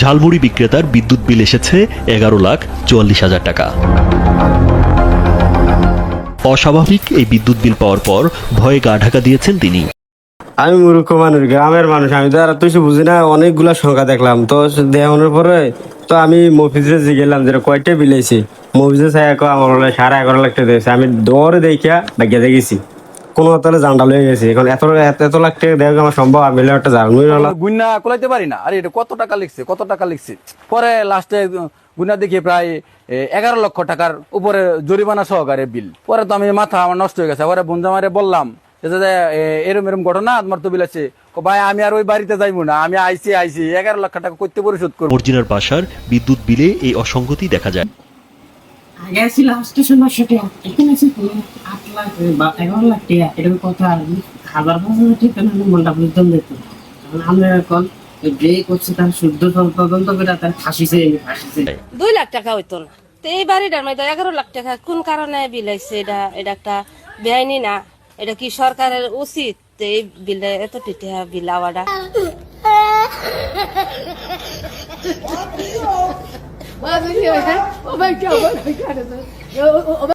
ঝালমুড়ি বিক্রেতার বিদ্যুৎ বিল এসেছে এগারো লাখ চুয়াল্লিশ হাজার টাকা। অস্বাভাবিক এই বিদ্যুৎ বিল পাওয়ার পর ভয়ে গা ঢাকা দিয়েছেন তিনি। আমি মূর্খ মানুষ, গ্রামের মানুষ, আমি তো আর কিছু বুঝি না, অনেকগুলা সংখ্যা দেখলাম। তো দেখানোর পরে তো আমি মফিজে গেলাম যে কয়টা বিলাইছি মফিজে এক আমার সাড়ে এগারো লাখ টাকা দিয়েছে। আমি দৌড়ে দেখিয়া বাগিয়া দেখেছি কোনো তাহলে জান্ডাল হয়ে গেছে। এখন এত এত লাখ টাকা দেওয়া আমার সম্ভব? একটা গুন্না কোলাইতে পারি না। আরে এটা কত টাকা লিখছে কত টাকা লিখছে? পরে লাস্টে গুন্না দেখি প্রায় এগারো লক্ষ টাকার উপরে জরিমানা সহকারে বিল। পরে তো আমি মাথা আমার নষ্ট হয়ে গেছে। পরে বন্ধু বললাম যে এরম এরম ঘটনা তোমার তো বিল আছে। ভাই আমি আর ওই বাড়িতে যাইবো না। আমি আইসি আইসি এগারো লক্ষ টাকা করতে পরিশোধ করব। মর্জিনার বাসার বিদ্যুৎ বিলে এই অসঙ্গতি দেখা যায়। আগে ছিল স্টেশন বাসা এখানে আছে কোনো আট লাখ বা এগারো লাখ টাকা এরকম কথা হাজার হাজার টাকা না মনটা বুঝতাম দিত এখন আমরা এখন যে করছে তার শুদ্ধ তদন্ত করে তার ফাঁসিছে ফাঁসিছে দুই লাখ টাকা হইতো না। তো এই বাড়িটার মধ্যে এগারো লাখ টাকা কোন কারণে বিলাইছে এটা এটা একটা বেআইনি না? এটা কি সরকারের উচিত? এই বিলে এত টিটা Maar dat is niet? Oh, mijn. Ik ga